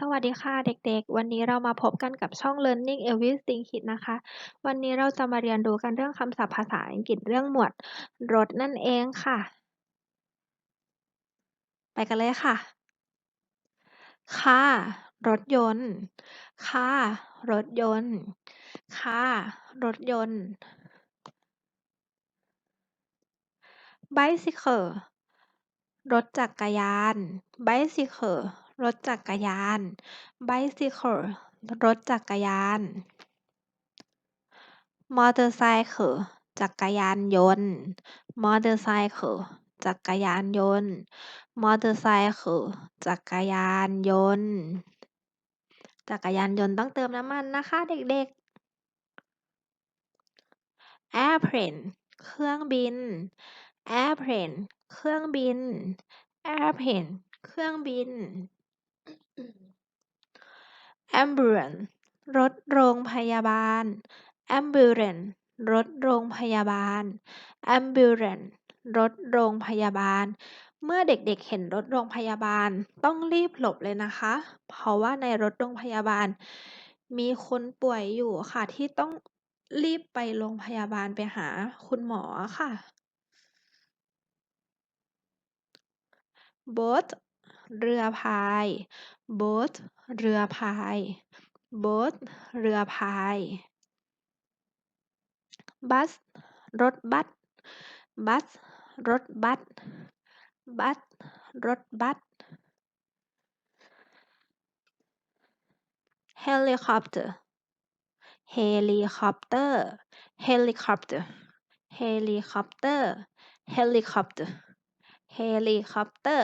สวัสดีค่ะเด็กๆ วันนี้เรามาพบกันกับช่อง Learning Everything Kids นะคะ วันนี้เราจะมาเรียนรู้กันเรื่องคำศัพท์ภาษาอังกฤษเรื่องหมวดรถนั่นเองค่ะ ไปกันเลยค่ะ ค่ะ รถยนต์ ค่ะ รถยนต์ ค่ะ รถยนต์ bicycle รถจักรยาน bicycle รถจักรยาน bicycle รถจักรยาน motorcycle จักรยานยนต์ motorcycle จักรยานยนต์ motorcycle จักรยานยนต์ จักรยานยนต์ต้องเติมน้ำมันนะคะเด็กๆ airplane เครื่องบิน airplane เครื่องบิน airplane เครื่องบิน ambulance รถโรงพยาบาล ambulance รถโรงพยาบาล ambulance รถโรงพยาบาล เมื่อเด็กๆ เห็นรถโรงพยาบาลต้องรีบหลบเลยนะคะ เพราะว่าในรถโรงพยาบาล มีคนป่วยอยู่ค่ะที่ต้องรีบไปโรงพยาบาลไปหาคุณหมอค่ะ boat เรือพาย boat เรือพาย boat เรือพาย bus รถบัส bus รถบัส bus รถบัส helicopter helicopter helicopter helicopter helicopter helicopter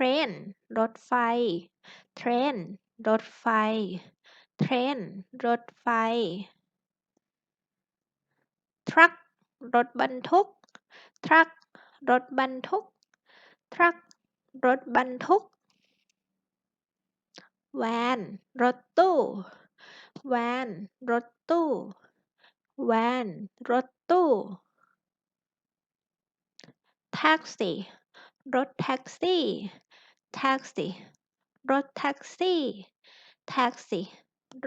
train รถไฟ train รถไฟ train รถไฟ truck รถบรรทุก truck รถบรรทุก truck รถบรรทุก van รถตู้ van รถตู้ van รถตู้ taxi รถแท็กซี่ taxi รถแท็กซี่ taxi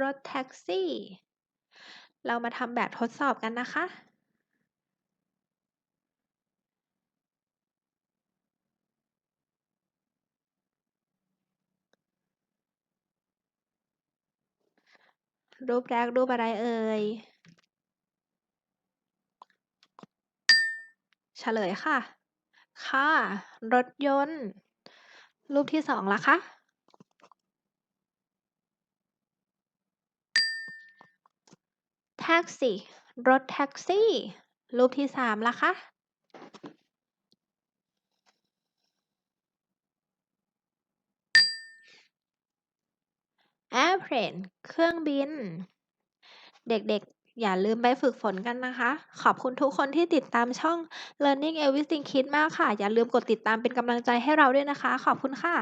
รถแท็กซี่ เรามาทำแบบทดสอบกันนะคะรูปแรกรูปอะไรเอ่ย เฉลยค่ะ ค่ะ รถยนต์ รูปที่สองล่ะคะ แท็กซี่ รถแท็กซี่ รูปที่สามล่ะคะ airplane เครื่องบิน เด็กๆ อย่าลืมไปฝึกฝนกันนะคะ ขอบคุณทุกคนที่ติดตามช่อง Learning Everything Kids มากค่ะ อย่าลืมกดติดตามเป็นกำลังใจให้เราด้วยนะคะ ขอบคุณค่ะ